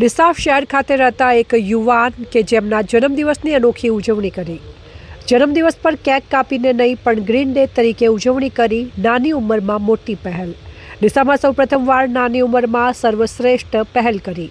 ડિસાફ શહેર ખાતે રહેતા એક યુવાન કે જેમના જન્મદિવસની અનોખી ઉજવણી કરી. જન્મદિવસ પર કેક કાપીને નહીં, પણ ગ્રીન ડે તરીકે ઉજવણી કરી નાની ઉંમરમાં મોટી પહેલ. ડિસામાં સૌ પ્રથમવાર નાની ઉંમરમાં સર્વશ્રેષ્ઠ પહેલ કરી.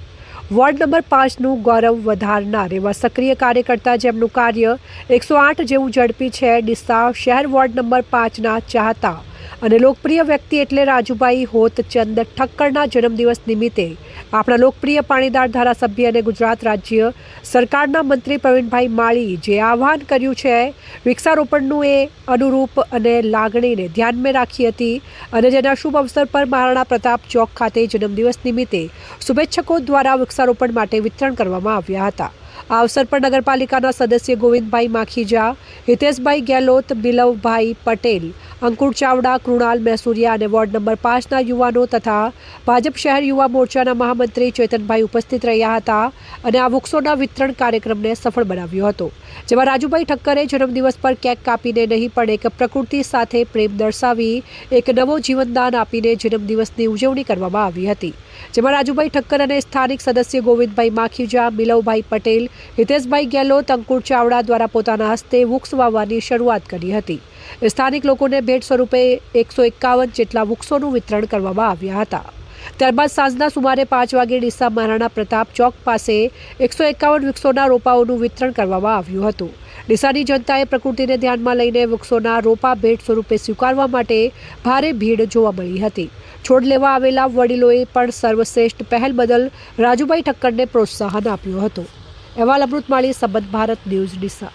વોર્ડ નંબર પાંચનું ગૌરવ વધારનાર એવા સક્રિય કાર્યકર્તા જેમનું કાર્ય એકસો આઠ જેવું ઝડપી છે ડિસા શહેર વોર્ડ નંબર પાંચના ચાહતા અને લોકપ્રિય વ્યક્તિ એટલે રાજુભાઈ હોતચંદ ઠક્કરના જન્મદિવસ નિમિત્તે આપણા લોકપ્રિય પાણીદાર ધારાસભ્ય અને ગુજરાત રાજ્ય સરકારના મંત્રી પ્રવીણભાઈ માળી જે આહ્વાન કર્યું છે, વૃક્ષારોપણનું એ અનુરૂપ અને લાગણીને ધ્યાનમાં રાખી હતી અને જેના શુભ અવસર પર મહારાણા પ્રતાપ ચોક ખાતે જન્મદિવસ નિમિત્તે શુભેચ્છકો દ્વારા વૃક્ષારોપણ માટે વિતરણ કરવામાં આવ્યા હતા. આ અવસર પર નગરપાલિકાના સદસ્ય ગોવિંદભાઈ માખીજા હિતેશભાઈ ગેહલોત, બિલવભાઈ પટેલ, અંકુર ચાવડા, કૃણાલ મેસુરિયા અને વોર્ડ નંબર પાંચના યુવાનો તથા ભાજપ શહેર યુવા મોરચાના મહામંત્રી ચેતનભાઈ ઉપસ્થિત રહ્યા હતા અને આ વૃક્ષોના વિતરણ કાર્યક્રમને સફળ બનાવ્યો હતો. જેમાં રાજુભાઈ ઠક્કરે જન્મદિવસ પર કેક કાપીને નહીં પણ એક પ્રકૃતિ સાથે પ્રેમ દર્શાવી એક નવો જીવનદાન આપીને જન્મદિવસની ઉજવણી કરવામાં આવી હતી. જેમાં રાજુભાઈ ઠક્કર અને સ્થાનિક સદસ્ય ગોવિંદભાઈ માખીજા મિલવભાઈ પટેલ, હિતેશભાઈ ગેહલોત, અંકુર ચાવડા દ્વારા પોતાના હસ્તે વૃક્ષ વાવવાની શરૂઆત કરી હતી. સ્થાનિક લોકોને ભેટ સ્વરૂપે એકસો એકાવન જેટલા વૃક્ષોનું વિતરણ કરવામાં આવ્યા હતા. ત્યારબાદ સાંજના સુમારે પાંચ વાગે ડીસા મહારાણા પ્રતાપ ચોક પાસે એકસો એકાવન વૃક્ષોના રોપાઓનું વિતરણ કરવામાં આવ્યું હતું. ડીસાની જનતાએ પ્રકૃતિને ધ્યાનમાં લઈને વૃક્ષોના રોપા ભેટ સ્વરૂપે સ્વીકારવા માટે ભારે ભીડ જોવા મળી હતી. છોડ લેવા આવેલા વડીલોએ પણ સર્વશ્રેષ્ઠ પહેલ બદલ રાજુભાઈ ઠક્કરને પ્રોત્સાહન આપ્યું હતું. અહેવાલ અમૃતમાળી, સંબંધ ભારત ન્યૂઝ, ડીસા.